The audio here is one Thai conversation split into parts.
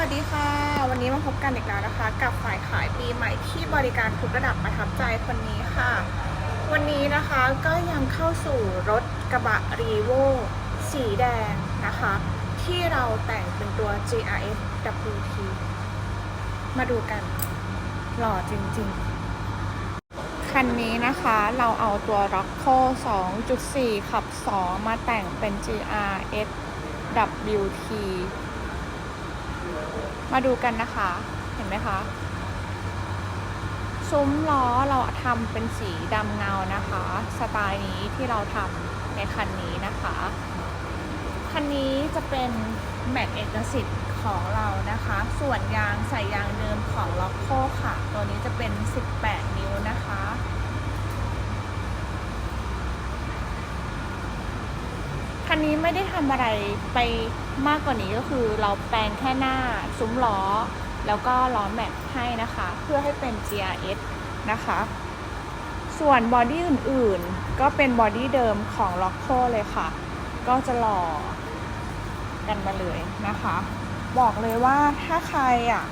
วัสดีค่ะ วันนี้มาพบกันอีกแล้วนะคะ กับฝ่ายขายปีใหม่ที่บริการทุกระดับประทับใจคนนี้ค่ะ วันนี้นะคะก็ยังเข้าสู่รถกระบะรีโวสีแดงนะคะ ที่เราแต่งเป็นตัว GRS WT มาดูกัน หล่อจริงๆ คันนี้นะคะเราเอาตัว r o c k o 2.4 ขับ 2 มาแต่งเป็น GRS WT มาดูกันนะคะ เห็นไหมคะ ซุ้มล้อเราทำเป็นสีดำเงานะคะ สไตล์นี้ที่เราทำในคันนี้นะคะ คันนี้จะเป็นแม็กเอกสิทธิ์ของเรานะคะ ส่วนยางใส่ยางเดิมของล็อกโคค่ะ ตัวนี้จะเป็น 18ันนี้ไม่ได้ทำอะไรไปมากกว่านี้ก็คือเราแปลงแค่หน้าซุ้มล้อ แล้วก็ล้อแม็กให้นะคะ เพื่อให้เป็น GRS นะคะ ส่วนบอดี้อื่นๆ ก็เป็นบอดี้เดิมของ l o c k o เลยค่ะ ก็จะหล่อกันมาเลยนะคะ บอกเลยว่าถ้าใครอะ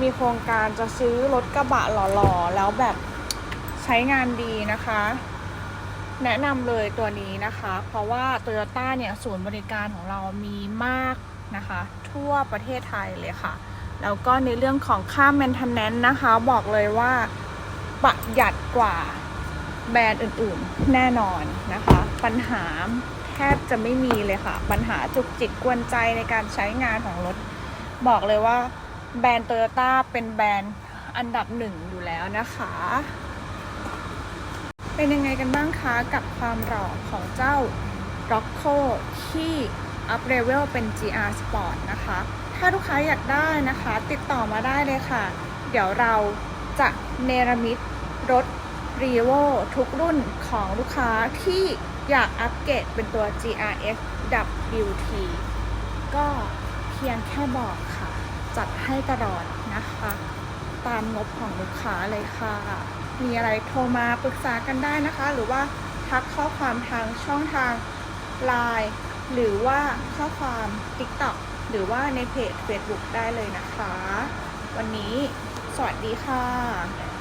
มีโครงการจะซื้อรถกระบะหล่อๆ แล้วแบบใช้งานดีนะคะ แนะนำเลยตัวนี้นะคะ เพราะว่า Toyota เนี่ยศูนย์บริการของเรามีมากนะคะ ทั่วประเทศไทยเลยค่ะ แล้วก็ในเรื่องของค่า maintenance นะคะ บอกเลยว่าประหยัดกว่าแบรนด์อื่นๆแน่นอนนะคะ ปัญหาแทบจะไม่มีเลยค่ะ ปัญหาจุกจิกกวนใจในการใช้งานของรถ บอกเลยว่าแบรนด์ Toyota เป็นแบรนด์อันดับหนึ่งอยู่แล้วนะคะ เป็นยังไงกันบ้างคะกับความหล่อของเจ้า r o c k o ที่อัพเลเวลเป็น GR Sport นะคะ ถ้าลูกค้าอยากได้นะคะ ติดต่อมาได้เลยค่ะ เดี๋ยวเราจะเนรมิตรถ r e v o ทุกรุ่นของลูกค้าที่อยากอัปเกรดเป็นตัว GRS WT ก็เพียงแค่บอกค่ะ จัดให้ตลอดนะคะ ตามงบของลูกค้าเลยค่ะ มีอะไรโทรมาปรึกษากันได้นะคะ หรือว่าทักข้อความทางช่องทาง Line หรือว่าข้อความ TikTok หรือว่าในเพจ Facebook ได้เลยนะคะ วันนี้สวัสดีค่ะ